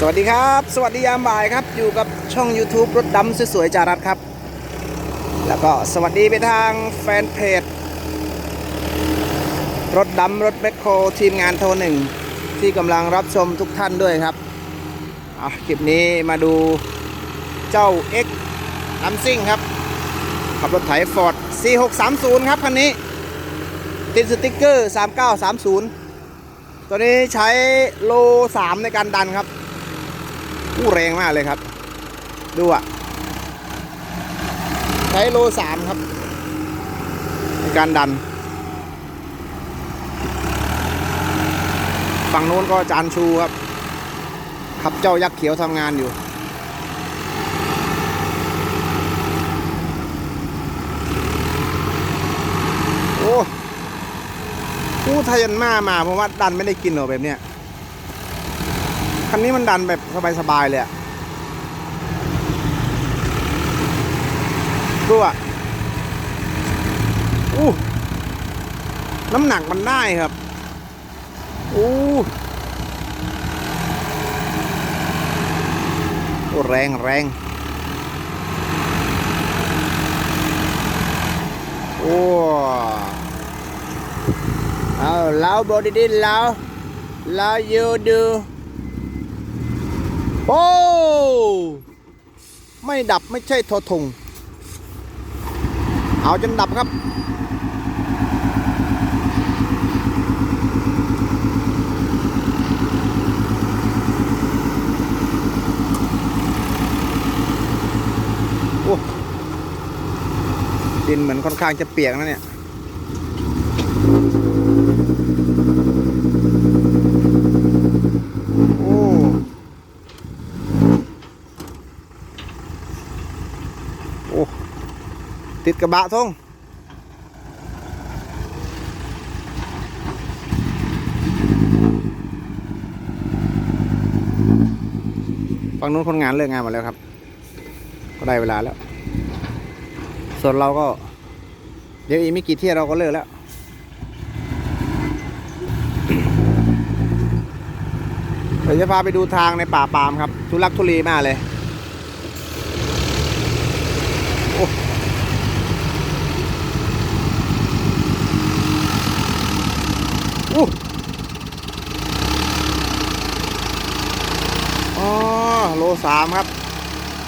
สวัสดีครับ สวัสดียามบ่ายครับ อยู่กับช่อง YouTube รถดำสวยๆจารัสครับ แล้วก็สวัสดีไปทางแฟนเพจ รถดำรถแมคโครทีมงานโทรหนึ่งที่กำลังรับชมทุกท่านด้วยครับอะคลิปนี้มาดูเจ้า X ลัมซิ่งครับ ขับรถไถฟอร์ด 4630 ครับคันนี้ ติดสติ๊กเกอร์ 3930 ตัวนี้ใช้โล 3 ในการดันครับ อู้แรงมากเลยครับ ดูอะใช้โล3ครับ ในการดัน ฝั่งโน้นก็จานชูครับ ขับเจ้ายักษ์เขียวทำงานอยู่โอ้ผู้ไทยันมามาเพราะว่าดันไม่ได้กินหรอแบบเนี้ย คันนี้มันดันแบบสบายๆเลยอะดูอะอู้น้ำหนักมันได้ครับ อู้โอ้แรงแรงโอ้เอาเราบอดี้ดีเราเราอยู่ดู โอ้ ไม่ดับไม่ใช่ทอทง เอาจนดับครับ โอ้ ดินเหมือนค่อนข้างจะเปียกนะเนี่ย โอ้ โอ้ ติดกระบะทงฝั่งนู้นคนงานเลิกงานหมดแล้วครับ ก็ได้เวลาแล้ว ส่วนเราก็เดี๋ยวอีกไม่กี่เที่ยวเราก็เลิกแล้วเดี๋ยวจะพาไปดูทางในป่าปามครับทุลักทุเลมากเลย โอ้อู้อ๋อโล สามครับ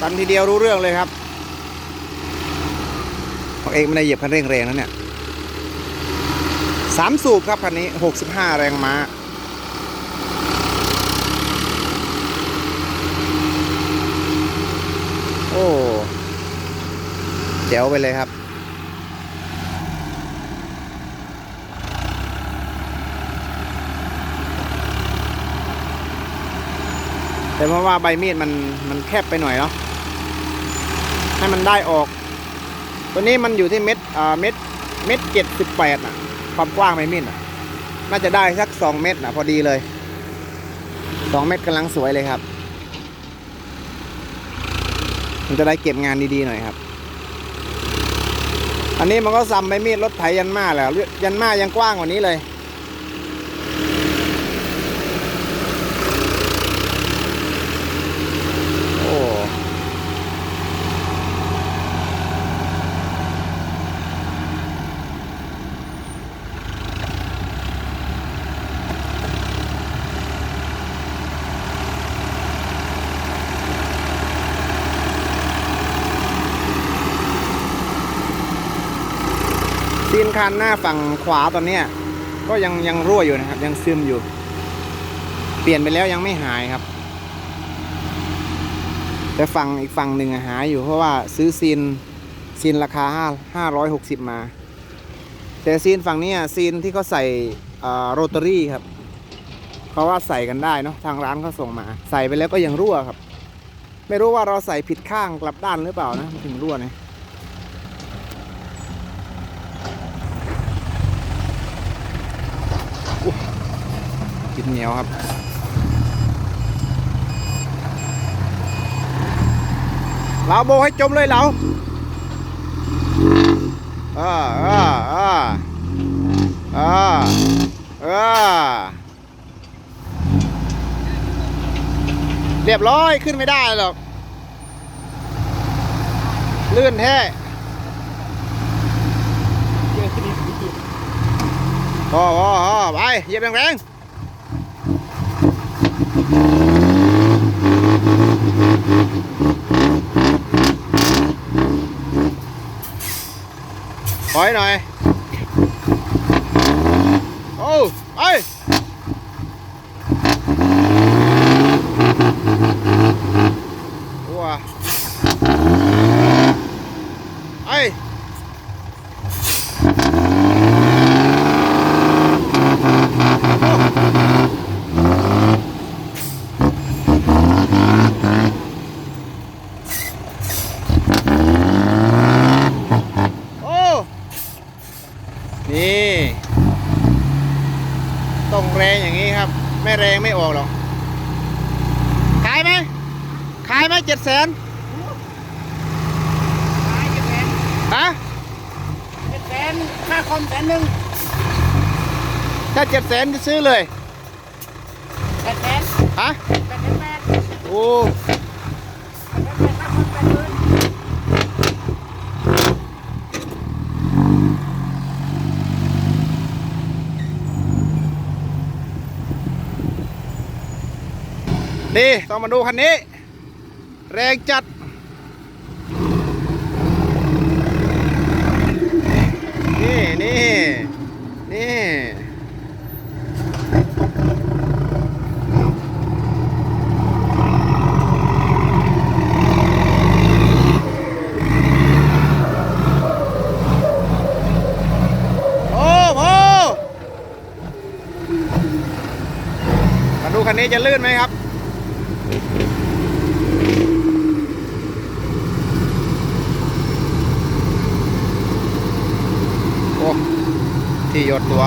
ตันทีเดียวรู้เรื่องเลยครับของเองไม่ได้เหยียบคันเร่งแรงนะเนี่ยสามสูบครับคันนี้หกสิบห้าแรงม้าโอ้เจ๋วไปเลยครับ แต่เพราะว่าใบมีดมันมันแคบไปหน่อยเนาะให้มันได้ออก ตัวนี้มันอยู่ที่เม็ดอ่าเม็ดเม็ดเจ็ดสิบแปดอะ ความกว้างใบมีดอะ น่าจะได้สักสองเม็ดอะ พอดีเลยสองเม็ดกำลังสวยเลยครับ มันจะได้เก็บงานดีๆหน่อยครับ อันนี้มันก็ซ้ำใบมีดรถไถยันมาแล้วยันมายังกว้างกว่านี้เลย โอ้ คันหน้าฝั่งขวาตอนเนี้ยก็ยังยังรั่วอยู่นะครับ ยังซึมอยู่ เปลี่ยนไปแล้วยังไม่หายครับ แต่ฝั่งอีกฝั่งหนึ่งหายอยู่เพราะว่าซื้อซีนซีนราคาห้าห้าร้อยหกสิบมา แต่ซีนฝั่งนี้ซีนที่เขาใส่โรตารี่ครับเขาว่าใส่กันได้เนาะทางร้านเขาส่งมา ใส่ไปแล้วก็ยังรั่วครับ ไม่รู้ว่าเราใส่ผิดข้างกลับด้านหรือเปล่านะถึงรั่วเนี่ย กินเหนียวครับเราโบให้จมเลยเราเออเออเออเออเออเรียบร้อยขึ้นไม่ได้หรอก ลื่นแท้พอพอพอไปเหยียบแรงๆ อยหน่อย โอ้ไปว้าไอ โอ้ นี่ ต้อง แรงอย่างนี้ครับ ไม่แรงไม่ออกหรอก ขายไหม ขายไหมเจ็ดแสนขายเจ็ดแสนฮะเจ็ดแสนค่าคอมแสนหนึ่งถ้าเจ็ดแสนจะซื้อเลยแปดแสนฮะแปดแสนแปดโอ้ แปดแสนแปดค่าคอมแปดหมื่น นี่ ต้องมาดูคันนี้ แรงจัด นี่นี่นี่โอ้โหมาดูคันนี้จะลื่นไหมครับ โอ้ที่หยดตัว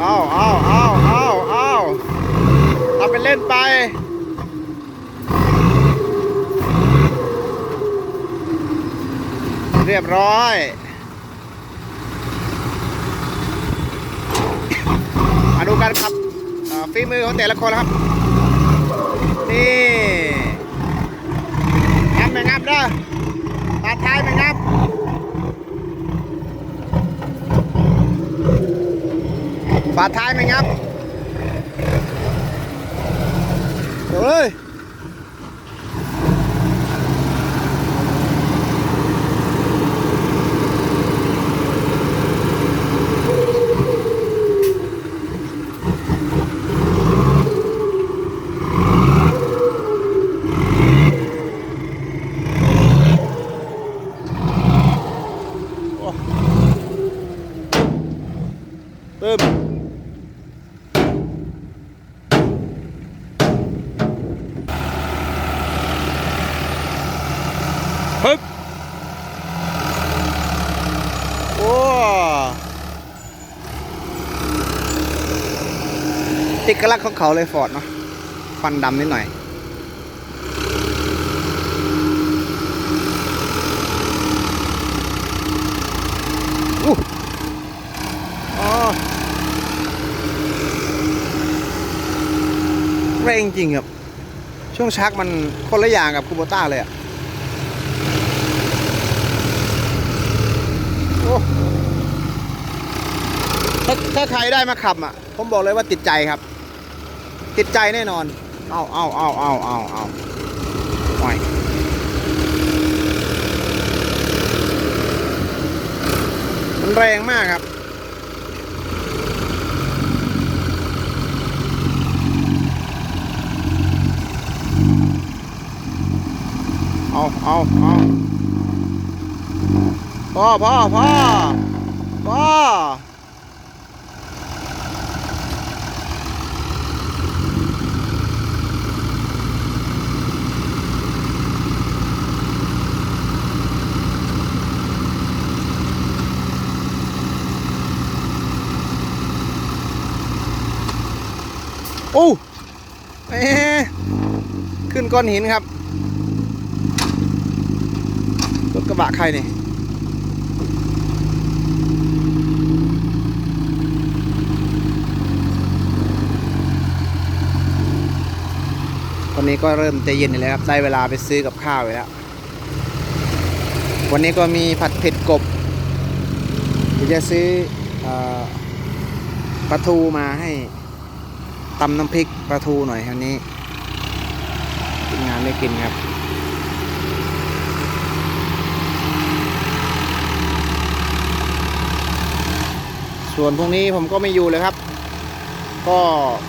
เอาเอาเอาเอาเอาทำเป็นเล่นไปเรียบร้อย มาดูกันครับฝีมือของแต่ละคนครับ นี่งับไม่งับเด้อตาท้ายไม่งับฝาท้ายไม่งับเดี๋ยวเลยึบโอ้ติดกระลักษณ์ของเขาเลยฟอร์ดเนาะฟันดำนิดหน่อยอู้อ๋อแรงจริงครับ ช่วงชักมันคนละอย่างกับคูโบต้าเลยอะโอ้ ถ้าถ้าใครได้มาขับอะ ผมบอกเลยว่าติดใจครับ ติดใจแน่นอน เอาเอาเอาเอาเอาเอาโอ้ยมันแรงมากครับเอาเอาเอาพ่อพ่อพ่อพ่อ โอ้เอขึ้นก้อนหินครับ รถกระบะใครนี่วันนี้ก็เริ่มจะเย็นแล้วครับ ได้เวลาไปซื้อกับข้าวไปแล้ว วันนี้ก็มีผัดเผ็ดกบจะซื้ออปลาทูมาให้ ตำน้ำพริกปลาทูหน่อยวันนี้ทีมงานได้กินครับ ส่วนพรุ่งนี้ผมก็ไม่อยู่เลยครับ ก็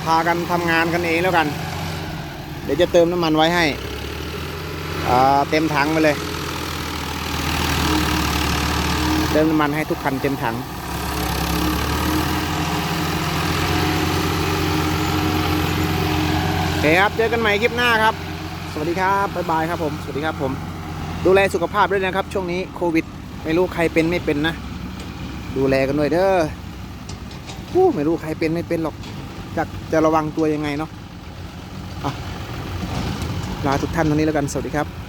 พากันทำงานกันเองแล้วกัน เดี๋ยวจะเติมน้ำมันไว้ให้เต็มถังไปเลย เติมน้ำมันให้ทุกคันเต็มถัง โอ เคครับ เจอกันใหม่คลิปหน้าครับ สวัสดีครับบ๊ายบายครับผม สวัสดีครับผม ดูแลสุขภาพด้วยนะครับ ช่วงนี้โควิด ไม่รู้ใครเป็นไม่เป็นนะ ดูแลกันด้วยเด้อผู้ไม่รู้ใครเป็นไม่เป็นหรอกจะจะระวังตัวยังไงเนาะอะลาทุกท่านตรงนี้แล้วกัน สวัสดีครับ